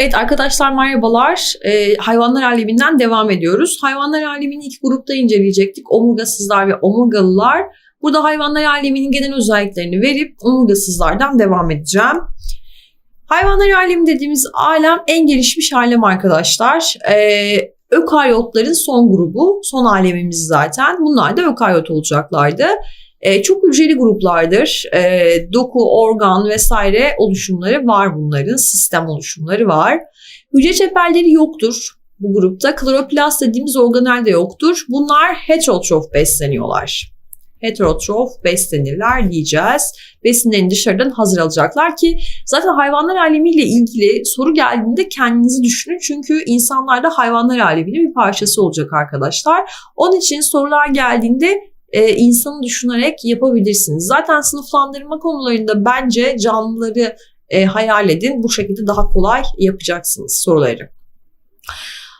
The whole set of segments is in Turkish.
Evet arkadaşlar merhabalar. Ee, hayvanlar aleminden devam ediyoruz. Hayvanlar alemini iki grupta inceleyecektik. Omurgasızlar ve omurgalılar. Burada hayvanlar aleminin genel özelliklerini verip omurgasızlardan devam edeceğim. Hayvanlar alemi dediğimiz alem en gelişmiş alem arkadaşlar. Ee, ökaryotların son grubu, son alemimiz zaten. Bunlar da ökaryot olacaklardı. Ee, çok hücreli gruplardır. Ee, doku, organ vesaire oluşumları var bunların. Sistem oluşumları var. Hücre çeperleri yoktur bu grupta. Kloroplast dediğimiz organel de yoktur. Bunlar heterotrof besleniyorlar. Heterotrof beslenirler diyeceğiz. Besinlerini dışarıdan hazır alacaklar ki zaten hayvanlar alemiyle ilgili soru geldiğinde kendinizi düşünün. Çünkü insanlar da hayvanlar aleminin bir parçası olacak arkadaşlar. Onun için sorular geldiğinde e, insanı düşünerek yapabilirsiniz. Zaten sınıflandırma konularında bence canlıları e, hayal edin. Bu şekilde daha kolay yapacaksınız soruları.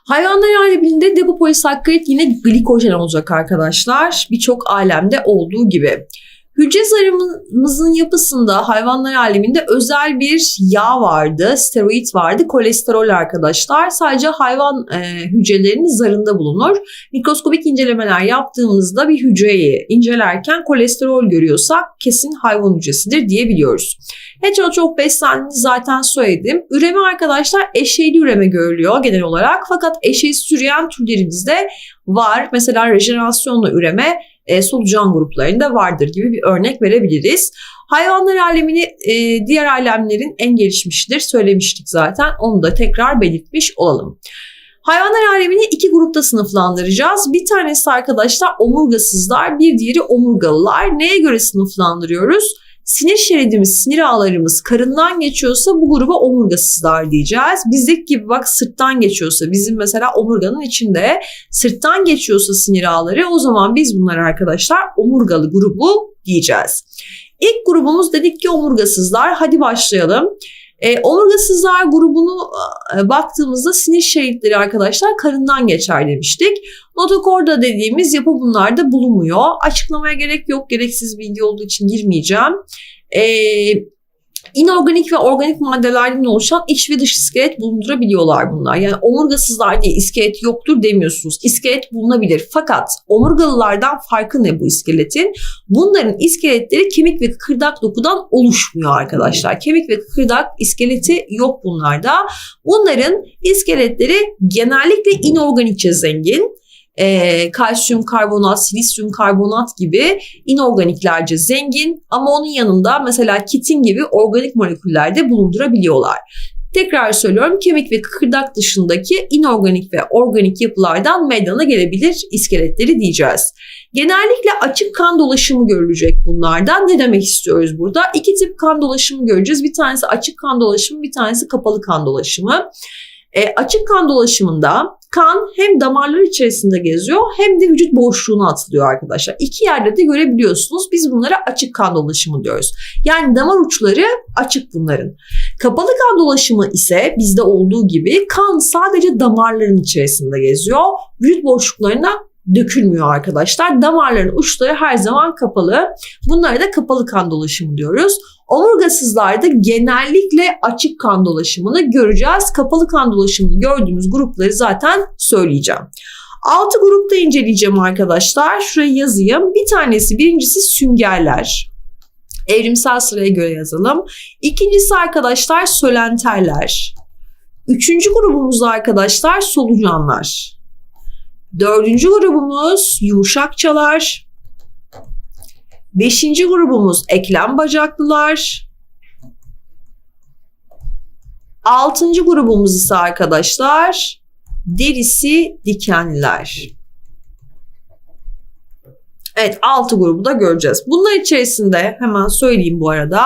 Hayvanlar aleminde depopolisakkarit yine glikojen olacak arkadaşlar. Birçok alemde olduğu gibi. Hücre zarımızın yapısında hayvanlar aleminde özel bir yağ vardı, steroid vardı, kolesterol arkadaşlar. Sadece hayvan e, hücrelerinin zarında bulunur. Mikroskobik incelemeler yaptığımızda bir hücreyi incelerken kolesterol görüyorsak kesin hayvan hücresidir diyebiliyoruz. Heterotrof beslendiğini zaten söyledim. Üreme arkadaşlar eşeyli üreme görülüyor genel olarak. Fakat eşeği üreyen türlerimizde var. Mesela rejenerasyonla üreme e, solucan gruplarında vardır gibi bir örnek verebiliriz. Hayvanlar alemini e, diğer alemlerin en gelişmişidir söylemiştik zaten. Onu da tekrar belirtmiş olalım. Hayvanlar alemini iki grupta sınıflandıracağız. Bir tanesi arkadaşlar omurgasızlar, bir diğeri omurgalılar. Neye göre sınıflandırıyoruz? Sinir şeridimiz, sinir ağlarımız karından geçiyorsa bu gruba omurgasızlar diyeceğiz. Bizdeki gibi bak sırttan geçiyorsa bizim mesela omurganın içinde sırttan geçiyorsa sinir ağları o zaman biz bunları arkadaşlar omurgalı grubu diyeceğiz. İlk grubumuz dedik ki omurgasızlar. Hadi başlayalım. E, omurgasızlar grubunu e, baktığımızda sinir şeritleri arkadaşlar karından geçer demiştik. Notokorda dediğimiz yapı bunlarda bulunmuyor. Açıklamaya gerek yok. Gereksiz bilgi olduğu için girmeyeceğim. Eee İnorganik ve organik maddelerden oluşan iç ve dış iskelet bulundurabiliyorlar bunlar. Yani omurgasızlar diye iskelet yoktur demiyorsunuz. İskelet bulunabilir. Fakat omurgalılardan farkı ne bu iskeletin? Bunların iskeletleri kemik ve kıkırdak dokudan oluşmuyor arkadaşlar. Kemik ve kıkırdak iskeleti yok bunlarda. Bunların iskeletleri genellikle inorganikçe zengin e, kalsiyum karbonat, silisyum karbonat gibi inorganiklerce zengin ama onun yanında mesela kitin gibi organik moleküller de bulundurabiliyorlar. Tekrar söylüyorum kemik ve kıkırdak dışındaki inorganik ve organik yapılardan meydana gelebilir iskeletleri diyeceğiz. Genellikle açık kan dolaşımı görülecek bunlardan. Ne demek istiyoruz burada? İki tip kan dolaşımı göreceğiz. Bir tanesi açık kan dolaşımı, bir tanesi kapalı kan dolaşımı. E, açık kan dolaşımında kan hem damarlar içerisinde geziyor hem de vücut boşluğuna atılıyor arkadaşlar. İki yerde de görebiliyorsunuz. Biz bunlara açık kan dolaşımı diyoruz. Yani damar uçları açık bunların. Kapalı kan dolaşımı ise bizde olduğu gibi kan sadece damarların içerisinde geziyor. Vücut boşluklarına dökülmüyor arkadaşlar. Damarların uçları her zaman kapalı. Bunlara da kapalı kan dolaşımı diyoruz. Omurgasızlarda genellikle açık kan dolaşımını göreceğiz. Kapalı kan dolaşımını gördüğümüz grupları zaten söyleyeceğim. 6 grupta inceleyeceğim arkadaşlar. Şuraya yazayım. Bir tanesi birincisi süngerler. Evrimsel sıraya göre yazalım. İkincisi arkadaşlar sölenterler. Üçüncü grubumuz arkadaşlar solucanlar. Dördüncü grubumuz yumuşakçalar. Beşinci grubumuz eklem bacaklılar. Altıncı grubumuz ise arkadaşlar derisi dikenliler. Evet altı grubu da göreceğiz. Bunlar içerisinde hemen söyleyeyim bu arada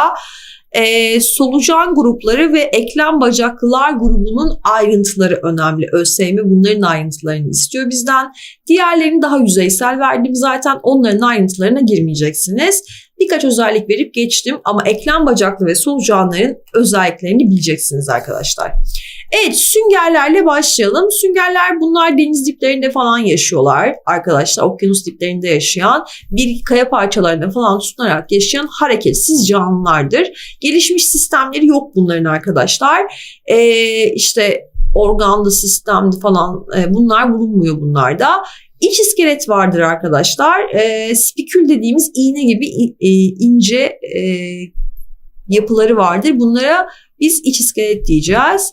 e, solucan grupları ve eklem bacaklılar grubunun ayrıntıları önemli. ÖSYM bunların ayrıntılarını istiyor bizden. Diğerlerini daha yüzeysel verdim zaten onların ayrıntılarına girmeyeceksiniz. Birkaç özellik verip geçtim ama eklem bacaklı ve solucanların özelliklerini bileceksiniz arkadaşlar. Evet süngerlerle başlayalım. Süngerler bunlar deniz diplerinde falan yaşıyorlar arkadaşlar. Okyanus diplerinde yaşayan bir kaya parçalarına falan tutunarak yaşayan hareketsiz canlılardır. Gelişmiş sistemleri yok bunların arkadaşlar. Ee, işte organlı sistemli falan e, bunlar bulunmuyor bunlarda. İç iskelet vardır arkadaşlar. E, spikül dediğimiz iğne gibi e, ince e, yapıları vardır. Bunlara biz iç iskelet diyeceğiz.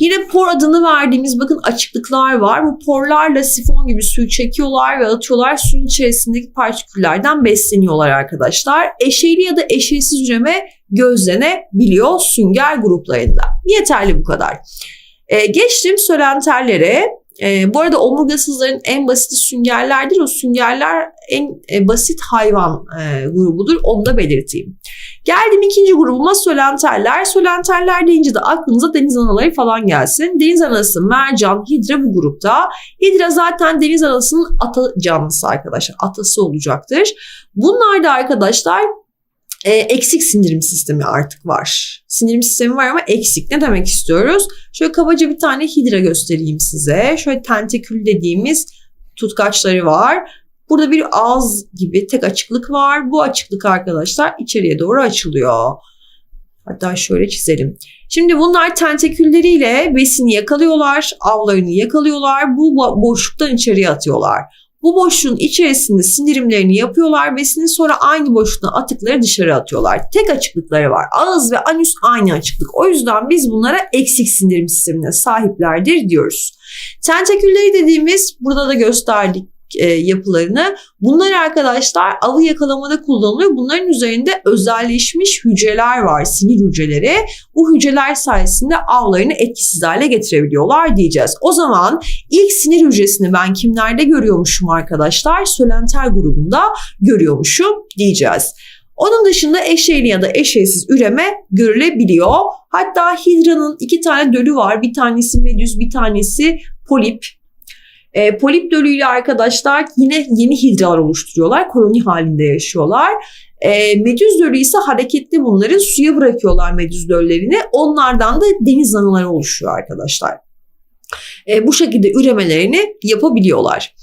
Yine por adını verdiğimiz bakın açıklıklar var. Bu porlarla sifon gibi suyu çekiyorlar ve atıyorlar. Suyun içerisindeki partiküllerden besleniyorlar arkadaşlar. Eşeyli ya da eşeysiz üreme gözlenebiliyor sünger gruplarında. Yeterli bu kadar. Ee, geçtim sölenterlere. E, bu arada omurgasızların en basiti süngerlerdir. O süngerler en e, basit hayvan e, grubudur. Onu da belirteyim. Geldim ikinci grubuma sölenterler. Sölenterler deyince de aklınıza deniz anaları falan gelsin. Deniz anası, mercan, hidra bu grupta. Hidra zaten deniz anasının ata canlısı arkadaşlar. Atası olacaktır. Bunlar da arkadaşlar e, eksik sindirim sistemi artık var. Sindirim sistemi var ama eksik. Ne demek istiyoruz? Şöyle kabaca bir tane hidra göstereyim size. Şöyle tentikül dediğimiz tutkaçları var. Burada bir ağız gibi tek açıklık var. Bu açıklık arkadaşlar içeriye doğru açılıyor. Hatta şöyle çizelim. Şimdi bunlar tentikülleriyle besini yakalıyorlar, avlarını yakalıyorlar. Bu boşluktan içeriye atıyorlar. Bu boşluğun içerisinde sindirimlerini yapıyorlar. Besini sonra aynı boşluktan atıkları dışarı atıyorlar. Tek açıklıkları var. Ağız ve anüs aynı açıklık. O yüzden biz bunlara eksik sindirim sistemine sahiplerdir diyoruz. Tentakülleri dediğimiz burada da gösterdik e, yapılarını. Bunlar arkadaşlar avı yakalamada kullanılıyor. Bunların üzerinde özelleşmiş hücreler var, sinir hücreleri. Bu hücreler sayesinde avlarını etkisiz hale getirebiliyorlar diyeceğiz. O zaman ilk sinir hücresini ben kimlerde görüyormuşum arkadaşlar? Sölenter grubunda görüyormuşum diyeceğiz. Onun dışında eşeyli ya da eşeysiz üreme görülebiliyor. Hatta hidranın iki tane dölü var. Bir tanesi medüz, bir tanesi polip. E, polip dölüyle arkadaşlar yine yeni hidralar oluşturuyorlar. Koloni halinde yaşıyorlar. E, medüz dölü ise hareketli bunları suya bırakıyorlar medüz döllerini. Onlardan da deniz anıları oluşuyor arkadaşlar. E, bu şekilde üremelerini yapabiliyorlar.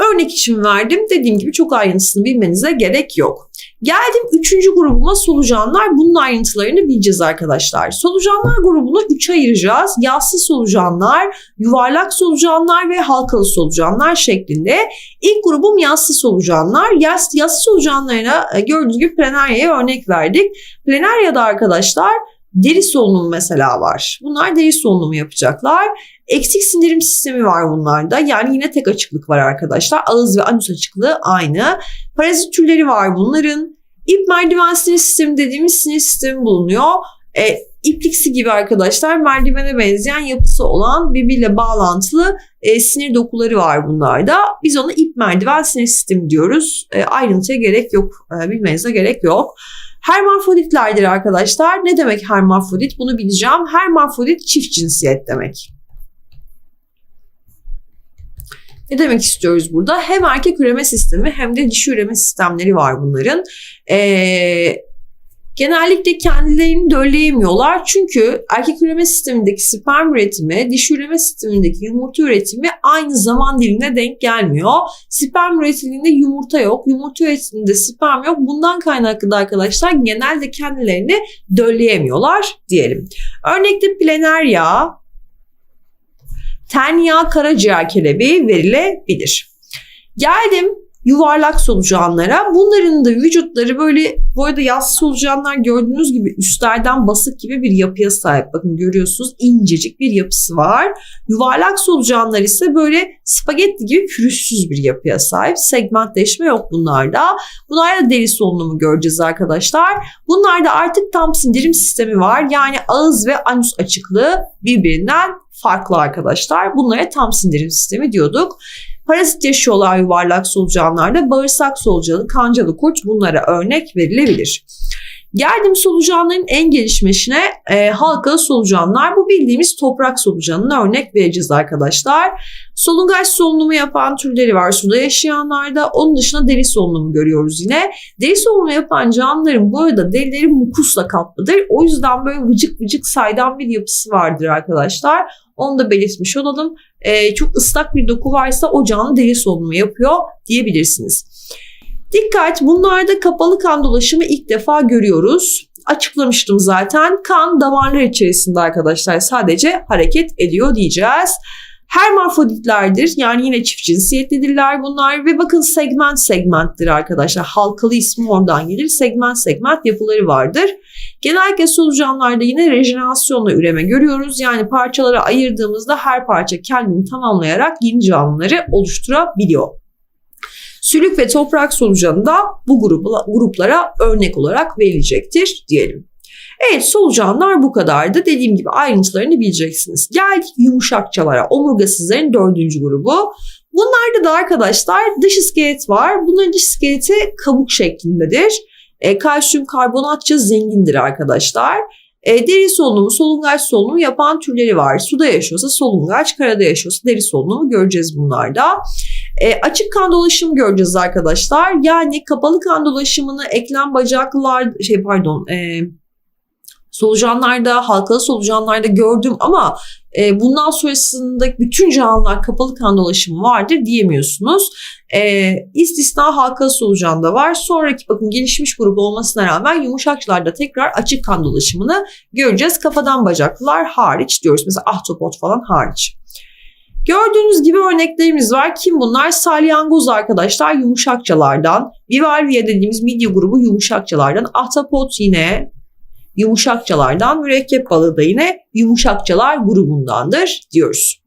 Örnek için verdim. Dediğim gibi çok ayrıntısını bilmenize gerek yok. Geldim üçüncü grubuma solucanlar. Bunun ayrıntılarını bileceğiz arkadaşlar. Solucanlar grubunu üçe ayıracağız. Yassı solucanlar, yuvarlak solucanlar ve halkalı solucanlar şeklinde. İlk grubum yassı solucanlar. Yas, yassı solucanlarına e, gördüğünüz gibi plenaryaya örnek verdik. Plenaryada arkadaşlar deri solunumu mesela var. Bunlar deri solunumu yapacaklar. Eksik sindirim sistemi var bunlarda. Yani yine tek açıklık var arkadaşlar. Ağız ve anüs açıklığı aynı. Parazit türleri var bunların. İp merdiven sinir sistemi dediğimiz sinir sistemi bulunuyor. E, ipliksi gibi arkadaşlar merdivene benzeyen yapısı olan birbiriyle bağlantılı e, sinir dokuları var bunlarda. Biz ona ip merdiven sinir sistemi diyoruz. E, ayrıntıya gerek yok. E, bilmenize gerek yok. Hermafroditlerdir arkadaşlar. Ne demek hermafrodit? Bunu bileceğim. Hermafrodit çift cinsiyet demek. Ne demek istiyoruz burada? Hem erkek üreme sistemi hem de dişi üreme sistemleri var bunların. Ee, genellikle kendilerini dölleyemiyorlar. Çünkü erkek üreme sistemindeki sperm üretimi, dişi üreme sistemindeki yumurta üretimi aynı zaman dilimine denk gelmiyor. Sperm üretiminde yumurta yok, yumurta üretiminde sperm yok. Bundan kaynaklı da arkadaşlar genelde kendilerini dölleyemiyorlar diyelim. Örnekte plener yağ, ten yağ karaciğer kelebeği verilebilir. Geldim yuvarlak solucanlara. Bunların da vücutları böyle bu arada yassı solucanlar gördüğünüz gibi üstlerden basık gibi bir yapıya sahip. Bakın görüyorsunuz incecik bir yapısı var. Yuvarlak solucanlar ise böyle spagetti gibi pürüzsüz bir yapıya sahip. Segmentleşme yok bunlarda. Bunlarda deri solunumu göreceğiz arkadaşlar. Bunlarda artık tam sindirim sistemi var. Yani ağız ve anüs açıklığı birbirinden farklı arkadaşlar. Bunlara tam sindirim sistemi diyorduk. Parazit yaşıyorlar yuvarlak solucanlarda. Bağırsak solucanı, kancalı kurt bunlara örnek verilebilir. Geldim solucanların en gelişmişine e, halkalı solucanlar. Bu bildiğimiz toprak solucanına örnek vereceğiz arkadaşlar. Solungaç solunumu yapan türleri var suda yaşayanlarda. Onun dışında deri solunumu görüyoruz yine. Deri solunumu yapan canlıların bu arada derileri mukusla kaplıdır. O yüzden böyle vıcık vıcık saydam bir yapısı vardır arkadaşlar. Onu da belirtmiş olalım. Ee, çok ıslak bir doku varsa o canlı deri solunumu yapıyor diyebilirsiniz. Dikkat bunlarda kapalı kan dolaşımı ilk defa görüyoruz. Açıklamıştım zaten. Kan damarlar içerisinde arkadaşlar sadece hareket ediyor diyeceğiz. Hermafroditlerdir yani yine çift cinsiyetlidirler bunlar ve bakın segment segmenttir arkadaşlar. Halkalı ismi oradan gelir. Segment segment yapıları vardır. Genellikle solucanlarda yine rejenerasyonla üreme görüyoruz. Yani parçalara ayırdığımızda her parça kendini tamamlayarak yeni canlıları oluşturabiliyor. Sülük ve toprak solucanı da bu gruplara örnek olarak verilecektir diyelim. Evet solucanlar bu kadardı. Dediğim gibi ayrıntılarını bileceksiniz. Geldik yumuşakçalara. Omurgasızların dördüncü grubu. Bunlarda da arkadaşlar dış iskelet var. Bunların dış iskeleti kabuk şeklindedir. E, kalsiyum karbonatça zengindir arkadaşlar. E, deri solunumu, solungaç solunumu yapan türleri var. Suda yaşıyorsa solungaç, karada yaşıyorsa deri solunumu göreceğiz bunlarda. E, açık kan dolaşımı göreceğiz arkadaşlar. Yani kapalı kan dolaşımını eklem bacaklılar, şey pardon, e, solucanlarda, halkalı solucanlarda gördüm ama e, bundan sonrasında bütün canlılar kapalı kan dolaşımı vardır diyemiyorsunuz. E, istisna halkalı solucanda var. Sonraki bakın gelişmiş grup olmasına rağmen yumuşakçılarda tekrar açık kan dolaşımını göreceğiz. Kafadan bacaklılar hariç diyoruz. Mesela ahtapot falan hariç. Gördüğünüz gibi örneklerimiz var. Kim bunlar? Salyangoz arkadaşlar yumuşakçalardan. Bivalvia dediğimiz midye grubu yumuşakçalardan. Ahtapot yine yumuşakçalardan. Mürekkep balığı da yine yumuşakçalar grubundandır diyoruz.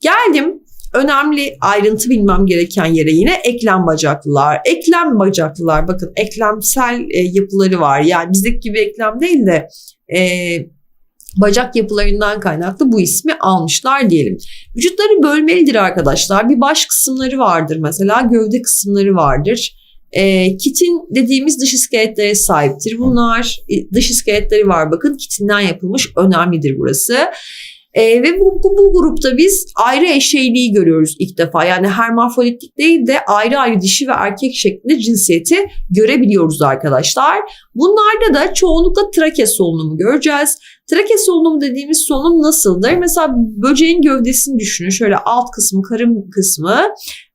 Geldim önemli ayrıntı bilmem gereken yere yine eklem bacaklılar. Eklem bacaklılar bakın eklemsel e, yapıları var. Yani bizdeki gibi eklem değil de e, bacak yapılarından kaynaklı bu ismi almışlar diyelim. Vücutları bölmelidir arkadaşlar. Bir baş kısımları vardır mesela gövde kısımları vardır. E, kitin dediğimiz dış iskeletlere sahiptir. Bunlar e, dış iskeletleri var bakın kitinden yapılmış önemlidir burası. E, ve bu, bu, bu grupta biz ayrı eşeyliği görüyoruz ilk defa. Yani hermafroditlik değil de ayrı ayrı dişi ve erkek şeklinde cinsiyeti görebiliyoruz arkadaşlar. Bunlarda da çoğunlukla trake solunumu göreceğiz. Trake solunumu dediğimiz solunum nasıldır? Mesela böceğin gövdesini düşünün. Şöyle alt kısmı, karın kısmı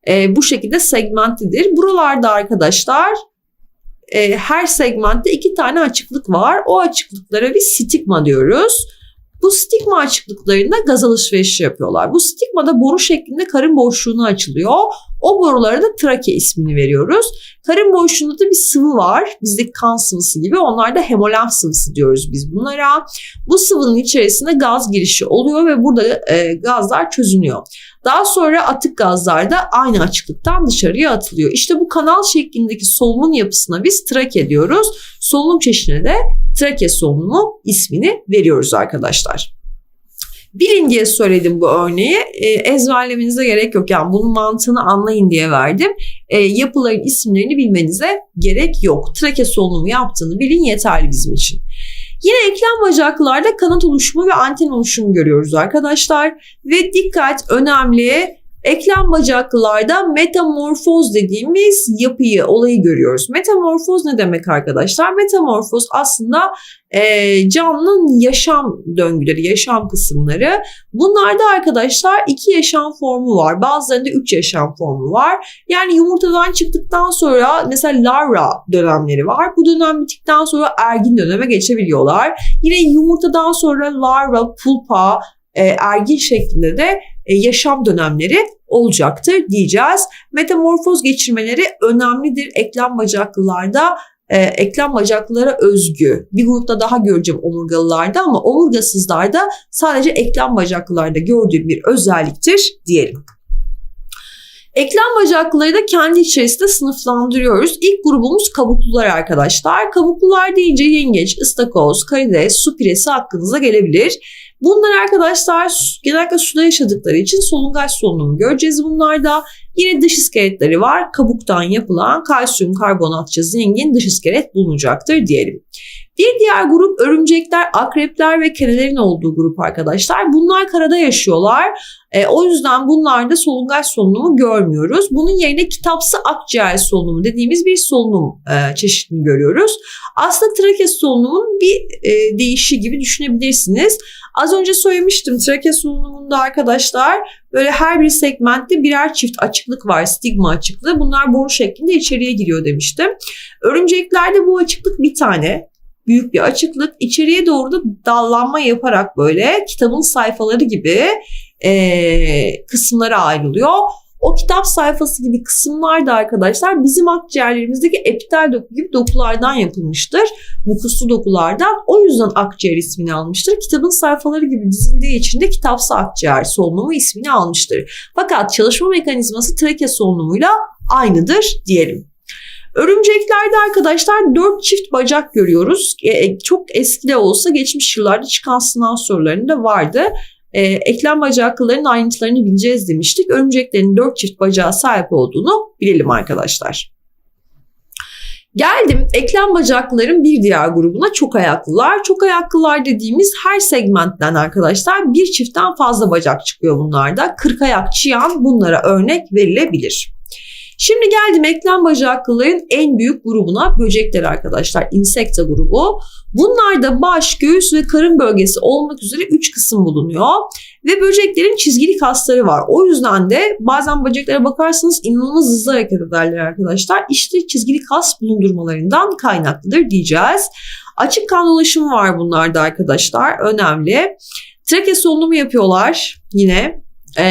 e, bu şekilde segmentlidir. Buralarda arkadaşlar e, her segmentte iki tane açıklık var. O açıklıklara bir stigma diyoruz. Bu stigma açıklıklarında gaz alışverişi yapıyorlar. Bu stigma da boru şeklinde karın boşluğuna açılıyor. O borulara da trake ismini veriyoruz. Karın boşluğunda da bir sıvı var. Bizdeki kan sıvısı gibi. Onlarda hemolenf sıvısı diyoruz biz bunlara. Bu sıvının içerisinde gaz girişi oluyor ve burada e, gazlar çözünüyor. Daha sonra atık gazlar da aynı açıklıktan dışarıya atılıyor. İşte bu kanal şeklindeki solunum yapısına biz trake diyoruz. Solunum çeşidine de trake solunumu ismini veriyoruz arkadaşlar. Bilin diye söyledim bu örneği. E, ezberlemenize gerek yok. Yani bunun mantığını anlayın diye verdim. E, yapıların isimlerini bilmenize gerek yok. Trake solunumu yaptığını bilin yeterli bizim için. Yine eklem bacaklarda kanat oluşumu ve anten oluşumu görüyoruz arkadaşlar. Ve dikkat önemli Eklem bacaklılarda metamorfoz dediğimiz yapıyı, olayı görüyoruz. Metamorfoz ne demek arkadaşlar? Metamorfoz aslında e, canlının yaşam döngüleri, yaşam kısımları. Bunlarda arkadaşlar iki yaşam formu var. Bazılarında üç yaşam formu var. Yani yumurtadan çıktıktan sonra mesela larva dönemleri var. Bu dönem bittikten sonra ergin döneme geçebiliyorlar. Yine yumurtadan sonra larva, pulpa, e, ergin şeklinde de yaşam dönemleri olacaktır diyeceğiz. Metamorfoz geçirmeleri önemlidir eklem bacaklılarda e, eklem bacaklılara özgü. Bir grupta daha göreceğim omurgalılarda ama omurgasızlarda sadece eklem bacaklılarda gördüğüm bir özelliktir diyelim. Eklem bacaklıları da kendi içerisinde sınıflandırıyoruz. İlk grubumuz kabuklular arkadaşlar. Kabuklular deyince yengeç, ıstakoz, karides, su piresi aklınıza gelebilir. Bunlar arkadaşlar genellikle suda yaşadıkları için solungaç solunumu göreceğiz bunlarda. Yine dış iskeletleri var. Kabuktan yapılan kalsiyum karbonatça zengin dış iskelet bulunacaktır diyelim. Bir diğer grup örümcekler, akrepler ve kerelerin olduğu grup arkadaşlar. Bunlar karada yaşıyorlar. E, o yüzden bunlarda solungaç solunumu görmüyoruz. Bunun yerine kitapsı akciğer solunumu dediğimiz bir solunum e, çeşidini görüyoruz. Aslında trake solunumun bir e, değişi gibi düşünebilirsiniz. Az önce söylemiştim trake solunumunda arkadaşlar böyle her bir segmentte birer çift açıklık var. Stigma açıklığı. Bunlar boru şeklinde içeriye giriyor demiştim. Örümceklerde bu açıklık bir tane büyük bir açıklık. İçeriye doğru da dallanma yaparak böyle kitabın sayfaları gibi e, kısımlara ayrılıyor. O kitap sayfası gibi kısımlar da arkadaşlar bizim akciğerlerimizdeki epitel doku gibi dokulardan yapılmıştır. Mukuslu dokulardan. O yüzden akciğer ismini almıştır. Kitabın sayfaları gibi dizildiği için de kitapsı akciğer solunumu ismini almıştır. Fakat çalışma mekanizması trake solunumuyla aynıdır diyelim. Örümceklerde arkadaşlar dört çift bacak görüyoruz. E, çok eski de olsa geçmiş yıllarda çıkan sınav sorularında vardı. E, eklem bacaklıların ayrıntılarını bileceğiz demiştik. Örümceklerin dört çift bacağı sahip olduğunu bilelim arkadaşlar. Geldim eklem bacaklıların bir diğer grubuna çok ayaklılar. Çok ayaklılar dediğimiz her segmentten arkadaşlar bir çiftten fazla bacak çıkıyor bunlarda. Kırk ayak çıyan bunlara örnek verilebilir. Şimdi geldim eklem bacaklıların en büyük grubuna böcekler arkadaşlar. Insekta grubu. Bunlarda baş, göğüs ve karın bölgesi olmak üzere 3 kısım bulunuyor. Ve böceklerin çizgili kasları var. O yüzden de bazen böceklere bakarsanız inanılmaz hızlı hareket ederler arkadaşlar. İşte çizgili kas bulundurmalarından kaynaklıdır diyeceğiz. Açık kan dolaşımı var bunlarda arkadaşlar. Önemli. Trake solunumu yapıyorlar yine e,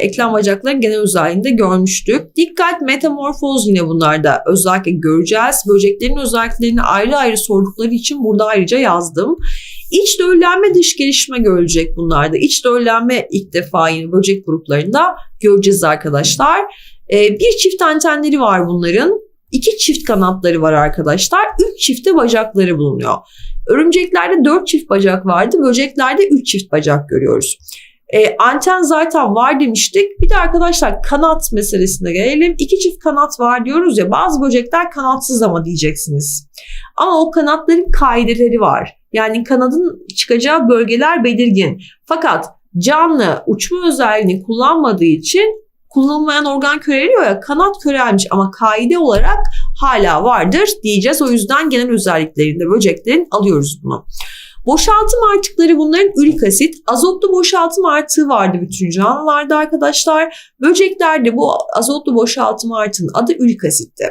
eklem bacakların genel özelliğinde görmüştük. Dikkat metamorfoz yine bunlarda özellikle göreceğiz. Böceklerin özelliklerini ayrı ayrı sordukları için burada ayrıca yazdım. İç döllenme dış gelişme görecek bunlarda. İç döllenme ilk defa yine böcek gruplarında göreceğiz arkadaşlar. E, bir çift antenleri var bunların. İki çift kanatları var arkadaşlar. Üç çifte bacakları bulunuyor. Örümceklerde dört çift bacak vardı. Böceklerde üç çift bacak görüyoruz. E, anten zaten var demiştik. Bir de arkadaşlar kanat meselesine gelelim. İki çift kanat var diyoruz ya bazı böcekler kanatsız ama diyeceksiniz. Ama o kanatların kaideleri var. Yani kanadın çıkacağı bölgeler belirgin. Fakat canlı uçma özelliğini kullanmadığı için kullanılmayan organ köreliyor ya kanat körelmiş ama kaide olarak hala vardır diyeceğiz. O yüzden genel özelliklerinde böceklerin alıyoruz bunu. Boşaltım artıkları bunların ürik asit. Azotlu boşaltım artığı vardı bütün canlılarda arkadaşlar. Böceklerde bu azotlu boşaltım artığının adı ürik asitti.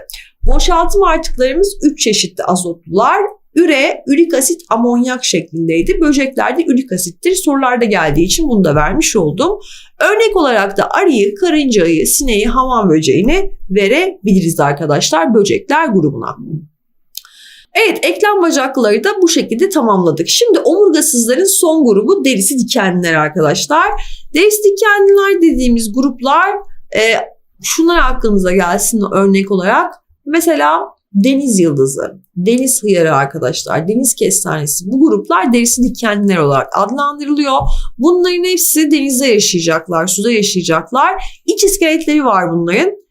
Boşaltım artıklarımız 3 çeşitli azotlular. Üre, ürik asit, amonyak şeklindeydi. Böceklerde ürik asittir. Sorularda geldiği için bunu da vermiş oldum. Örnek olarak da arıyı, karıncayı, sineği, havan böceğini verebiliriz arkadaşlar böcekler grubuna. Evet eklem bacakları da bu şekilde tamamladık. Şimdi omurgasızların son grubu derisi dikenliler arkadaşlar. Derisi dikenliler dediğimiz gruplar e, şunlar aklınıza gelsin örnek olarak. Mesela deniz yıldızı, deniz hıyarı arkadaşlar, deniz kestanesi bu gruplar derisi dikenliler olarak adlandırılıyor. Bunların hepsi denizde yaşayacaklar, suda yaşayacaklar. İç iskeletleri var bunların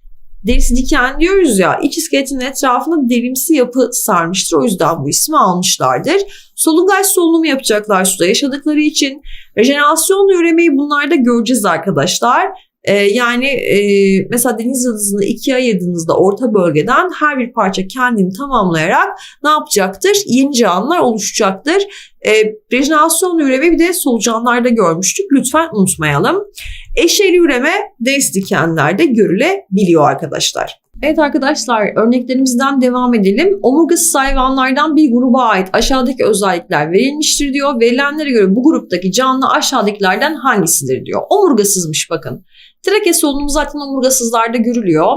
derisi diken diyoruz ya iç iskeletin etrafında derimsi yapı sarmıştır. O yüzden bu ismi almışlardır. Solungaç solunumu yapacaklar suda yaşadıkları için. Rejenerasyonla üremeyi bunlarda göreceğiz arkadaşlar. Ee, yani e, mesela deniz yıldızını ikiye ayırdığınızda orta bölgeden her bir parça kendini tamamlayarak ne yapacaktır? Yeni canlılar oluşacaktır. E, rejenerasyon üreme bir de solucanlarda görmüştük. Lütfen unutmayalım. Eşeli üreme deniz dikenlerde görülebiliyor arkadaşlar. Evet arkadaşlar örneklerimizden devam edelim. Omurgasız hayvanlardan bir gruba ait aşağıdaki özellikler verilmiştir diyor. Verilenlere göre bu gruptaki canlı aşağıdakilerden hangisidir diyor. Omurgasızmış bakın. Trake solunumu zaten omurgasızlarda görülüyor.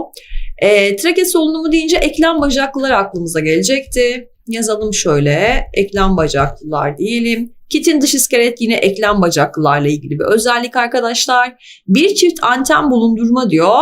E, trake solunumu deyince eklem bacaklılar aklımıza gelecekti. Yazalım şöyle eklem bacaklılar diyelim. Kitin dış iskelet yine eklem bacaklılarla ilgili bir özellik arkadaşlar. Bir çift anten bulundurma diyor.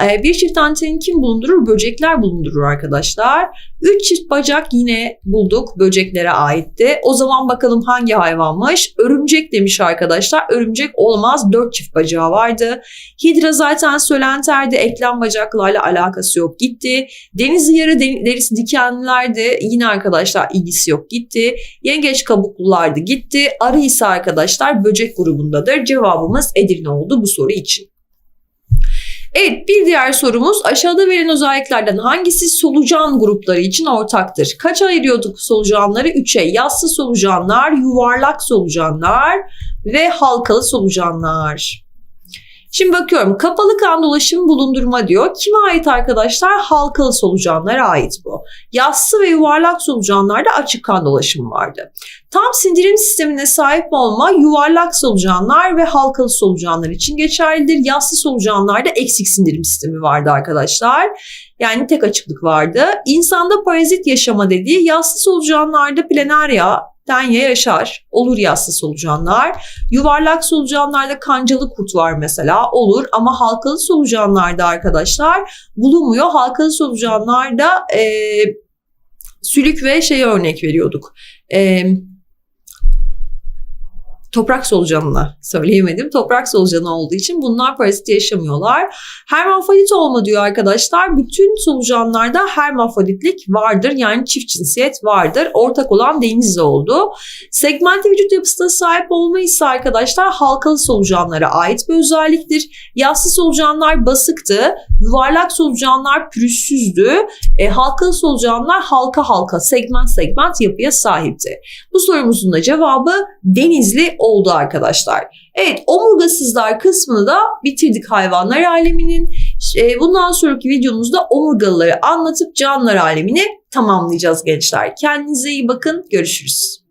Ee, bir çift antenin kim bulundurur? Böcekler bulundurur arkadaşlar. Üç çift bacak yine bulduk. Böceklere aitti. O zaman bakalım hangi hayvanmış? Örümcek demiş arkadaşlar. Örümcek olmaz. Dört çift bacağı vardı. Hidra zaten sölenterdi. Eklem bacaklarla alakası yok. Gitti. Deniz yarı derisi dikenlilerde yine arkadaşlar ilgisi yok. Gitti. Yengeç kabuklulardı. Gitti. Arı ise arkadaşlar böcek grubundadır. Cevabımız Edirne oldu bu soru için. Evet bir diğer sorumuz aşağıda verilen özelliklerden hangisi solucan grupları için ortaktır? Kaç ayırıyorduk solucanları? Üçe yassı solucanlar, yuvarlak solucanlar ve halkalı solucanlar. Şimdi bakıyorum kapalı kan dolaşımı bulundurma diyor. Kime ait arkadaşlar? Halkalı solucanlara ait bu. Yassı ve yuvarlak solucanlarda açık kan dolaşımı vardı. Tam sindirim sistemine sahip olma yuvarlak solucanlar ve halkalı solucanlar için geçerlidir. Yassı solucanlarda eksik sindirim sistemi vardı arkadaşlar. Yani tek açıklık vardı. İnsanda parazit yaşama dediği yassı solucanlarda planaria, Tenya yaşar. Olur yassı solucanlar. Yuvarlak solucanlarda kancalı kurt var mesela. Olur ama halkalı solucanlarda arkadaşlar bulunmuyor. Halkalı solucanlarda e, sülük ve şey örnek veriyorduk. E, toprak solucanına söyleyemedim. Toprak solucanı olduğu için bunlar parazit yaşamıyorlar. Hermafrodit olma diyor arkadaşlar. Bütün solucanlarda hermafroditlik vardır. Yani çift cinsiyet vardır. Ortak olan denizli oldu. Segmentli vücut yapısına sahip olma ise arkadaşlar halkalı solucanlara ait bir özelliktir. Yassı solucanlar basıktı. Yuvarlak solucanlar pürüzsüzdü. E, halkalı solucanlar halka halka segment segment yapıya sahipti. Bu sorumuzun da cevabı denizli oldu arkadaşlar. Evet omurgasızlar kısmını da bitirdik hayvanlar aleminin. E, bundan sonraki videomuzda omurgalıları anlatıp canlılar alemini tamamlayacağız gençler. Kendinize iyi bakın. Görüşürüz.